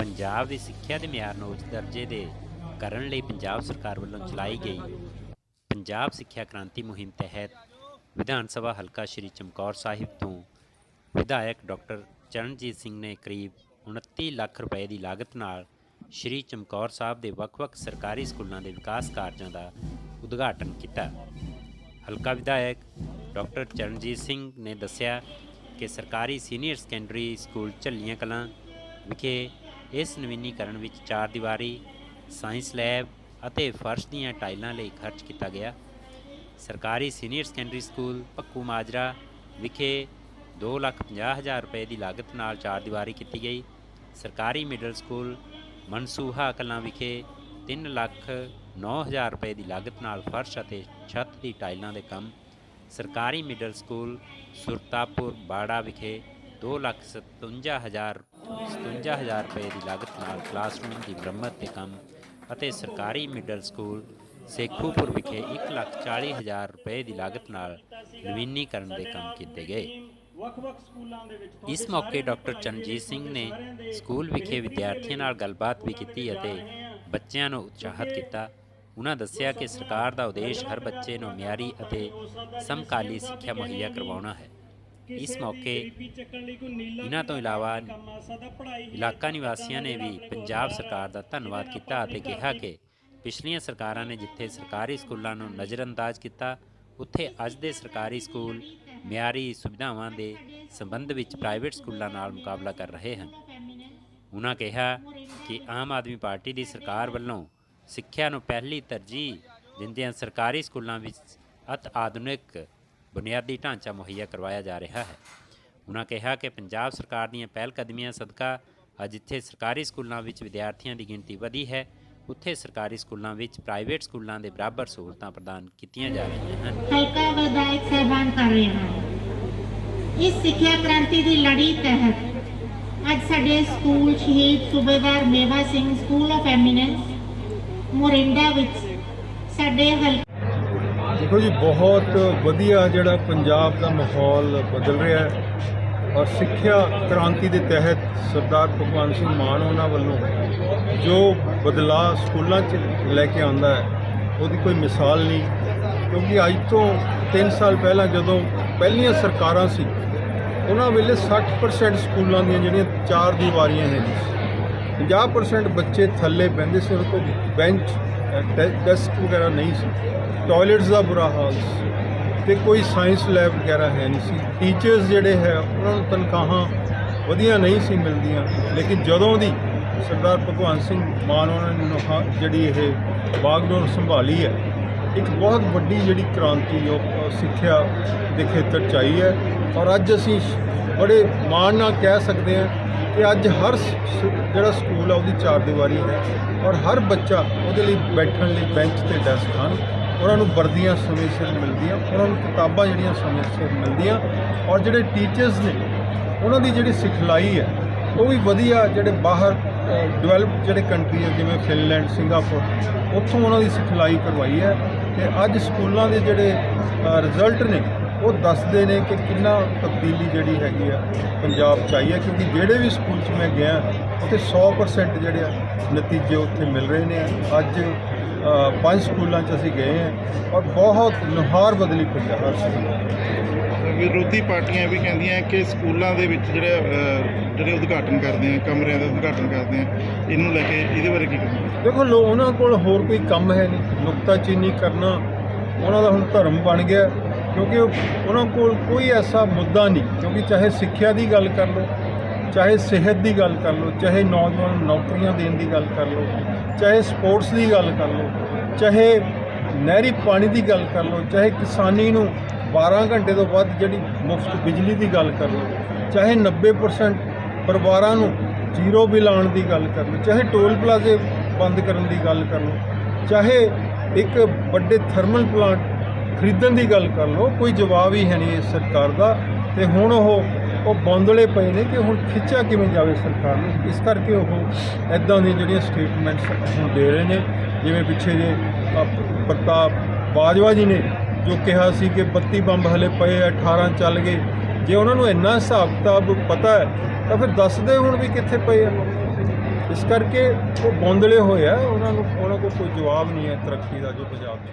ਪੰਜਾਬ ਦੀ ਸਿੱਖਿਆ ਦੇ ਮਿਆਰ ਨੂੰ ਉੱਚ ਦਰਜੇ ਦੇ ਕਰਨ ਲਈ ਪੰਜਾਬ ਸਰਕਾਰ ਵੱਲੋਂ ਚਲਾਈ ਗਈ ਪੰਜਾਬ ਸਿੱਖਿਆ ਕ੍ਰਾਂਤੀ ਮੁਹਿੰਮ ਤਹਿਤ ਵਿਧਾਨ ਸਭਾ ਹਲਕਾ ਸ਼੍ਰੀ ਚਮਕੌਰ ਸਾਹਿਬ ਤੋਂ ਵਿਧਾਇਕ ਡਾਕਟਰ ਚਰਨਜੀਤ ਸਿੰਘ ਨੇ ਕਰੀਬ 29 ਲੱਖ ਰੁਪਏ ਦੀ ਲਾਗਤ ਨਾਲ ਸ਼੍ਰੀ ਚਮਕੌਰ ਸਾਹਿਬ ਦੇ ਵੱਖ-ਵੱਖ ਸਰਕਾਰੀ ਸਕੂਲਾਂ ਦੇ ਵਿਕਾਸ ਕਾਰਜਾਂ ਦਾ ਉਦਘਾਟਨ ਕੀਤਾ। ਹਲਕਾ ਵਿਧਾਇਕ ਡਾਕਟਰ ਚਰਨਜੀਤ ਸਿੰਘ ਨੇ ਦੱਸਿਆ ਕਿ ਸਰਕਾਰੀ senior secondary school Jhallian Kalan ਵਿਖੇ ਇਸ ਨਵੀਨੀਕਰਨ ਵਿੱਚ ਚਾਰ ਦੀਵਾਰੀ ਸਾਇੰਸ ਲੈਬ ਅਤੇ ਫਰਸ਼ ਦੀਆਂ ਟਾਈਲਾਂ ਲਈ ਖਰਚ ਕੀਤਾ ਗਿਆ। ਸਰਕਾਰੀ senior secondary school Pakku Majra ਵਿਖੇ 2,50,000 ਰੁਪਏ ਦੀ ਲਾਗਤ ਨਾਲ ਚਾਰ ਦੀਵਾਰੀ ਕੀਤੀ ਗਈ। ਸਰਕਾਰੀ ਮਿਡਲ ਸਕੂਲ ਮਨਸੂਹਾ ਕਲਾਂ ਵਿਖੇ 3,09,000 ਰੁਪਏ ਦੀ ਲਾਗਤ ਨਾਲ ਫਰਸ਼ ਅਤੇ ਛੱਤ ਦੀ ਟਾਈਲਾਂ ਦੇ ਕੰਮ। ਸਰਕਾਰੀ ਮਿਡਲ ਸਕੂਲ ਸੁਰਤਾਪੁਰ ਬਾੜਾ ਵਿਖੇ 2,57,000 57,000 ਰੁਪਏ ਦੀ ਲਾਗਤ ਨਾਲ ਕਲਾਸਰੂਮ ਦੀ ਮੁਰੰਮਤ ਦੇ ਕੰਮ ਅਤੇ ਸਰਕਾਰੀ ਮਿਡਲ ਸਕੂਲ ਸੇਖੂਪੁਰ ਵਿਖੇ 1,40,000 ਰੁਪਏ ਦੀ ਲਾਗਤ ਨਾਲ ਨਵੀਨੀਕਰਨ ਦੇ ਕੰਮ ਕੀਤੇ ਗਏ। ਇਸ ਮੌਕੇ ਡਾਕਟਰ ਚਰਨਜੀਤ ਸਿੰਘ ਨੇ ਸਕੂਲ ਵਿਖੇ ਵਿਦਿਆਰਥੀਆਂ ਨਾਲ ਗੱਲਬਾਤ ਵੀ ਕੀਤੀ ਅਤੇ ਬੱਚਿਆਂ ਨੂੰ ਉਤਸ਼ਾਹਿਤ ਕੀਤਾ। ਉਹਨਾਂ ਦੱਸਿਆ ਕਿ ਸਰਕਾਰ ਦਾ ਉਦੇਸ਼ ਹਰ ਬੱਚੇ ਨੂੰ ਮਿਆਰੀ ਅਤੇ ਸਮਕਾਲੀ ਸਿੱਖਿਆ ਮੁਹੱਈਆ ਕਰਵਾਉਣਾ ਹੈ। ਇਸ ਮੌਕੇ ਇਹਨਾਂ ਤੋਂ ਇਲਾਵਾ ਇਲਾਕਾ ਨਿਵਾਸੀਆਂ ਨੇ ਵੀ ਪੰਜਾਬ ਸਰਕਾਰ ਦਾ ਧੰਨਵਾਦ ਕੀਤਾ ਅਤੇ ਕਿਹਾ ਕਿ ਪਿਛਲੀਆਂ ਸਰਕਾਰਾਂ ਨੇ ਜਿੱਥੇ ਸਰਕਾਰੀ ਸਕੂਲਾਂ ਨੂੰ ਨਜ਼ਰਅੰਦਾਜ਼ ਕੀਤਾ ਉੱਥੇ ਅੱਜ ਦੇ ਸਰਕਾਰੀ ਸਕੂਲ ਮਿਆਰੀ ਸੁਵਿਧਾਵਾਂ ਦੇ ਸੰਬੰਧ ਵਿੱਚ ਪ੍ਰਾਈਵੇਟ ਸਕੂਲਾਂ ਨਾਲ ਮੁਕਾਬਲਾ ਕਰ ਰਹੇ ਹਨ। ਉਹਨਾਂ ਕਿਹਾ ਕਿ ਆਮ ਆਦਮੀ ਪਾਰਟੀ ਦੀ ਸਰਕਾਰ ਵੱਲੋਂ ਸਿੱਖਿਆ ਨੂੰ ਪਹਿਲੀ ਤਰਜੀਹ ਦਿੰਦਿਆਂ ਸਰਕਾਰੀ ਸਕੂਲਾਂ ਵਿੱਚ ਅਤ ਆਧੁਨਿਕ ਬੁਨਿਆਦੀ ਢਾਂਚਾ ਮੁਹੱਈਆ ਕਰਵਾਇਆ ਜਾ ਰਿਹਾ ਹੈ। ਉਹਨਾਂ ਕਿਹਾ ਕਿ ਪੰਜਾਬ ਸਰਕਾਰ ਦੀਆਂ ਪਹਿਲ ਕਦਮੀਆਂ ਸਦਕਾ ਅੱਜ ਜਿੱਥੇ ਸਰਕਾਰੀ ਸਕੂਲਾਂ ਵਿੱਚ ਵਿਦਿਆਰਥੀਆਂ ਦੀ ਗਿਣਤੀ ਵਧੀ ਹੈ। ਉੱਥੇ ਸਰਕਾਰੀ ਸਕੂਲਾਂ ਵਿੱਚ ਪ੍ਰਾਈਵੇਟ ਸਕੂਲਾਂ ਦੇ ਬਰਾਬਰ ਸਹੂਲਤਾਂ ਪ੍ਰਦਾਨ ਕੀਤੀਆਂ ਜਾ ਰਹੀਆਂ ਹਨ। ਹਲਕਾ ਵਿਧਾਇਕ ਸਹਿਬਾਨ ਕਰ ਰਹੇ ਹਨ ਇਸ ਸਿੱਖਿਆ ਕ੍ਰਾਂਤੀ ਦੀ ਲੜੀ ਤਹਿਤ ਅੱਜ ਸਾਡੇ school Shaheed Subedar Mewa Singh school of eminence Morinda ਵਿੱਚ ਸਾਡੇ ਹਲਕੇ ਦੇਖੋ ਜੀ, ਬਹੁਤ ਵਧੀਆ ਜਿਹੜਾ ਪੰਜਾਬ ਦਾ ਮਾਹੌਲ ਬਦਲ ਰਿਹਾ ਹੈ ਔਰ ਸਿੱਖਿਆ ਕ੍ਰਾਂਤੀ ਦੇ ਤਹਿਤ ਸਰਦਾਰ ਭਗਵੰਤ ਸਿੰਘ ਮਾਨ ਉਹਨਾਂ ਵੱਲੋਂ ਜੋ ਬਦਲਾਅ ਸਕੂਲਾਂ 'ਚ ਲੈ ਕੇ ਆਉਂਦਾ ਹੈ, ਉਹਦੀ ਕੋਈ ਮਿਸਾਲ ਨਹੀਂ। ਕਿਉਂਕਿ ਅੱਜ ਤੋਂ 3 ਸਾਲ ਪਹਿਲਾਂ ਜਦੋਂ ਪਹਿਲੀਆਂ ਸਰਕਾਰਾਂ ਸੀ, ਉਹਨਾਂ ਵੇਲੇ 60% ਸਕੂਲਾਂ ਦੀਆਂ ਜਿਹੜੀਆਂ ਚਾਰ ਦੀਵਾਰੀਆਂ ਹੈਗੀਆਂ ਸੀ। 50% ਬੱਚੇ ਥੱਲੇ ਬਹਿੰਦੇ ਸੀ, ਉਹਨਾਂ ਕੋਲ ਬੈਂਚ ਡੈਸਕ ਵਗੈਰਾ ਨਹੀਂ ਸੀ। ਟਾਇਲਟਸ ਦਾ ਬੁਰਾ ਹਾਲ ਸੀ ਤੇ ਕੋਈ ਸਾਇੰਸ ਲੈਬ ਵਗੈਰਾ ਹੈ ਨਹੀਂ ਸੀ। ਟੀਚਰਸ ਜਿਹੜੇ ਹੈ, ਉਹਨਾਂ ਨੂੰ ਤਨਖਾਹਾਂ ਵਧੀਆ ਨਹੀਂ ਸੀ ਮਿਲਦੀਆਂ। ਲੇਕਿਨ ਜਦੋਂ ਦੀ ਸਰਦਾਰ ਭਗਵੰਤ ਸਿੰਘ ਮਾਨ ਉਹਨਾਂ ਨੇ ਨੁਹਾ- ਜਿਹੜੀ ਇਹ ਬਾਗਡੋਰ ਸੰਭਾਲੀ ਹੈ, ਇੱਕ ਬਹੁਤ ਵੱਡੀ ਜਿਹੜੀ ਕ੍ਰਾਂਤੀ ਉਹ ਸਿੱਖਿਆ ਦੇ ਖੇਤਰ 'ਚ ਆਈ ਹੈ। ਔਰ ਅੱਜ ਅਸੀਂ ਬੜੇ ਮਾਣ ਨਾਲ ਕਹਿ ਸਕਦੇ ਹਾਂ ਕਿ ਅੱਜ ਹਰ ਸ- ਜਿਹੜਾ ਸਕੂਲ ਆ ਉਹਦੀ ਚਾਰ ਦੀਵਾਰੀ ਹੈ ਔਰ ਹਰ ਬੱਚਾ ਉਹਦੇ ਲਈ ਬੈਠਣ ਲਈ ਬੈਂਚ ਤੇ ਡੈਸਕ ਹਨ। ਉਹਨਾਂ ਨੂੰ ਵਰਦੀਆਂ ਸਮੇਂ ਸਿਰ ਮਿਲਦੀਆਂ, ਉਹਨਾਂ ਨੂੰ ਕਿਤਾਬਾਂ ਜਿਹੜੀਆਂ ਸਮੇਂ ਸਿਰ ਮਿਲਦੀਆਂ ਔਰ ਜਿਹੜੇ ਟੀਚਰਸ ਨੇ, ਉਹਨਾਂ ਦੀ ਜਿਹੜੀ ਸਿਖਲਾਈ ਹੈ, ਉਹ ਵੀ ਵਧੀਆ ਜਿਹੜੇ ਬਾਹਰ ਡਿਵੈਲਪ ਜਿਹੜੇ ਕੰਟਰੀ ਹੈ ਜਿਵੇਂ ਫਿਨਲੈਂਡ, ਸਿੰਗਾਪੁਰ, ਉੱਥੋਂ ਉਹਨਾਂ ਦੀ ਸਿਖਲਾਈ ਕਰਵਾਈ ਹੈ ਤੇ ਅੱਜ ਸਕੂਲਾਂ ਦੇ ਜਿਹੜੇ ਰਿਜ਼ਲਟ ਨੇ ਉਹ ਦੱਸਦੇ ਨੇ ਕਿ ਕਿੰਨਾ ਤਬਦੀਲੀ ਜਿਹੜੀ ਹੈਗੀ ਆ ਪੰਜਾਬ ਚ ਆਈ ਹੈ ਕਿਉਂਕਿ ਜਿਹੜੇ ਵੀ ਸਕੂਲ 'ਚ ਮੈਂ ਗਿਆ ਉੱਥੇ 100% ਜਿਹੜੇ ਆ ਨਤੀਜੇ ਉੱਥੇ ਮਿਲ ਰਹੇ ਨੇ। ਅੱਜ ਪੰਜ ਸਕੂਲਾਂ 'ਚ ਅਸੀਂ ਗਏ ਹਾਂ ਔਰ ਬਹੁਤ ਨੁਹਾਰ ਬਦਲੀ ਪਈ ਹੈ ਹਰ ਸਕੂਲ ਵਿਰੋਧੀ ਪਾਰਟੀਆਂ ਵੀ ਕਹਿੰਦੀਆਂ ਕਿ ਸਕੂਲਾਂ ਦੇ ਵਿੱਚ ਜਿਹੜੇ ਜਿਹੜੇ ਉਦਘਾਟਨ ਕਰਦੇ ਆ ਕਮਰਿਆਂ ਦਾ ਉਦਘਾਟਨ ਕਰਦੇ ਆ ਇਹਨੂੰ ਲੈ ਕੇ ਇਹਦੇ ਬਾਰੇ ਕੀ ਕਹੋਗੇ? ਦੇਖੋ ਲੋ ਉਹਨਾਂ ਕੋਲ ਹੋਰ ਕੋਈ ਕੰਮ ਹੈ ਨਹੀਂ। ਨੁਕਤਾਚੀਨੀ ਕਰਨਾ ਉਹਨਾਂ ਦਾ ਹੁਣ ਧਰਮ ਬਣ ਗਿਆ। ਕਿਉਂਕਿ ਉਹ- ਉਹਨਾਂ ਕੋਲ ਕੋਈ ਐਸਾ ਮੁੱਦਾ ਨਹੀਂ। ਕਿਉਂਕਿ ਚਾਹੇ ਸਿੱਖਿਆ ਦੀ ਗੱਲ ਕਰ ਲਓ, ਚਾਹੇ ਸਿਹਤ ਦੀ ਗੱਲ ਕਰ ਲਓ, ਚਾਹੇ ਨੌਜਵਾਨ ਨੂੰ ਨੌਕਰੀਆਂ ਦੇਣ ਦੀ ਗੱਲ ਕਰ ਲਓ, ਚਾਹੇ ਸਪੋਰਟਸ ਦੀ ਗੱਲ ਕਰ ਲਓ, ਚਾਹੇ ਨਹਿਰੀ ਪਾਣੀ ਦੀ ਗੱਲ ਕਰ ਲਓ, ਚਾਹੇ ਕਿਸਾਨੀ ਨੂੰ 12 ਘੰਟੇ ਤੋਂ ਵੱਧ ਜਿਹੜੀ ਮੁਫਤ ਬਿਜਲੀ ਦੀ ਗੱਲ ਕਰ ਲਓ, ਚਾਹੇ 90% ਪਰਿਵਾਰਾਂ ਨੂੰ ਜ਼ੀਰੋ ਬਿੱਲ ਆਉਣ ਦੀ ਗੱਲ ਕਰ ਲਓ, ਚਾਹੇ ਟੋਲ ਪਲਾਜ਼ੇ ਬੰਦ ਕਰਨ ਦੀ ਗੱਲ ਕਰ ਲਓ, ਚਾਹੇ ਇੱਕ ਵੱਡੇ ਥਰਮਲ ਪਲਾਂਟ ਖਰੀਦਣ ਦੀ ਗੱਲ ਕਰ ਲਓ, ਕੋਈ ਜਵਾਬ ਹੀ ਹੈ ਨਹੀਂ ਇਸ ਸਰਕਾਰ ਦਾ। ਤੇ ਹੁਣ ਉਹ ਉਹ ਬੌਂਦਲੇ ਪਏ ਨੇ ਕਿ ਹੁਣ ਖਿੱਚਿਆ ਕਿਵੇਂ ਜਾਵੇ ਸਰਕਾਰ ਨੂੰ? ਇਸ ਕਰਕੇ ਉਹ ਐਦਾਂ ਦੀਆਂ ਜਿਹੜੀਆਂ ਸਟੇਟਮੈਂਟਸ ਹੁਣ ਦੇ ਰਹੇ ਨੇ, ਜਿਵੇਂ ਪਿੱਛੇ ਜੇ ਪ੍ਰਤਾਪ ਬਾਜਵਾ ਜੀ ਨੇ ਜੋ ਕਿਹਾ ਸੀ ਕਿ 32 ਬੰਬ ਹਲੇ ਪਏ ਆ 18 ਚੱਲ ਗਏ। ਜੇ ਉਹਨਾਂ ਨੂੰ ਇੰਨਾ ਹਿਸਾਬ ਕਿਤਾਬ ਪਤਾ ਹੈ, ਤਾਂ ਫਿਰ ਦੱਸਦੇ ਹੁਣ ਵੀ ਕਿੱਥੇ ਪਏ ਆ। ਇਸ ਕਰਕੇ ਉਹ ਬੌਂਦਲੇ ਹੋਏ ਆ, ਉਹਨਾਂ ਨੂੰ, ਉਹਨਾਂ ਕੋਲ ਕੋਈ ਜਵਾਬ ਨਹੀਂ ਹੈ ਤਰੱਕੀ ਦਾ ਜੋ ਪੰਜਾਬ ਦੇ